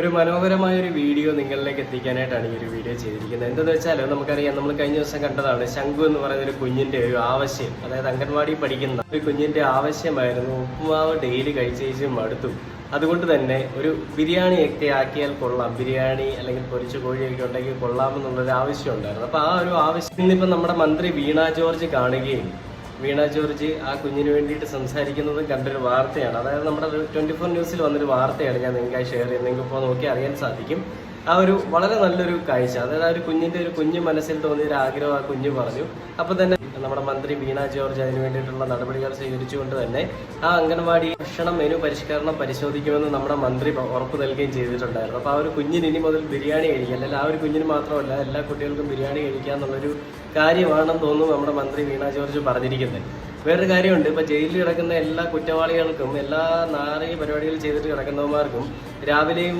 ഒരു മനോഹരമായ ഒരു വീഡിയോ നിങ്ങളിലേക്ക് എത്തിക്കാനായിട്ടാണ് ഈ ഒരു വീഡിയോ ചെയ്തിരിക്കുന്നത്. എന്തെന്ന് വെച്ചാൽ നമുക്കറിയാം നമ്മൾ കഴിഞ്ഞ ദിവസം കണ്ടതാണ് ശംഖു എന്ന് പറയുന്ന ഒരു കുഞ്ഞിന്റെ ഒരു ആവശ്യം. അതായത് അംഗൻവാടി പഠിക്കുന്ന ഒരു കുഞ്ഞിന്റെ ആവശ്യമായിരുന്നു. ഉപ്പുമാവ് ഡെയിലി കഴിച്ച് കഴിച്ച് മടുത്തു. അതുകൊണ്ട് തന്നെ ഒരു ബിരിയാണി ഒക്കെ ആക്കിയാൽ കൊള്ളാം. ബിരിയാണി അല്ലെങ്കിൽ പൊരിച്ച കോഴിയൊക്കെ ഉണ്ടെങ്കിൽ കൊള്ളാമെന്നുള്ളൊരു ആവശ്യം ഉണ്ടായിരുന്നു. അപ്പോൾ ആ ഒരു ആവശ്യം ഇന്നിപ്പോൾ നമ്മുടെ മന്ത്രി വീണ ജോർജ് കാണുകയും വീണ ജോർജ് ആ കുഞ്ഞിന് വേണ്ടിയിട്ട് സംസാരിക്കുന്നത് കണ്ടൊരു വാർത്തയാണ്. അതായത് നമ്മുടെ ട്വന്റി ഫോർ ന്യൂസിൽ വന്നൊരു വാർത്തയാണ് ഞാൻ നിങ്ങൾക്കായി ഷെയർ ചെയ്യുന്നത്. നിങ്ങൾക്ക് ഇപ്പോൾ നോക്കി അറിയാൻ സാധിക്കും. ആ ഒരു വളരെ നല്ലൊരു കാഴ്ച. അതായത് ആ ഒരു കുഞ്ഞിന്റെ ഒരു കുഞ്ഞു മനസ്സിൽ തോന്നിയ ഒരു ആഗ്രഹം ആ കുഞ്ഞ് പറഞ്ഞു. അപ്പൊ തന്നെ നമ്മുടെ മന്ത്രി വീണ ജോർജ് അതിന് വേണ്ടിയിട്ടുള്ള നടപടികൾ സ്വീകരിച്ചുകൊണ്ട് തന്നെ ആ അംഗൻവാടി ഭക്ഷണം മെനു പരിഷ്കരണം പരിശോധിക്കുമെന്ന് നമ്മുടെ മന്ത്രി ഉറപ്പ് നൽകുകയും ചെയ്തിട്ടുണ്ടായിരുന്നു. അപ്പോൾ ആ ഒരു കുഞ്ഞിന് ഇനി മുതൽ ബിരിയാണി കഴിക്കാം. അല്ലെങ്കിൽ ആ ഒരു കുഞ്ഞിന് മാത്രമല്ല എല്ലാ കുട്ടികൾക്കും ബിരിയാണി കഴിക്കുക എന്നുള്ളൊരു കാര്യമാണെന്ന് തോന്നുന്നു നമ്മുടെ മന്ത്രി വീണ ജോർജ് പറഞ്ഞിരിക്കുന്നത്. വേറൊരു കാര്യമുണ്ട്. ഇപ്പൊ ജയിലിൽ കിടക്കുന്ന എല്ലാ കുറ്റവാളികൾക്കും എല്ലാ നാറിയ പരിപാടികൾ ചെയ്തിട്ട് കിടക്കുന്നവന്മാർക്കും രാവിലെയും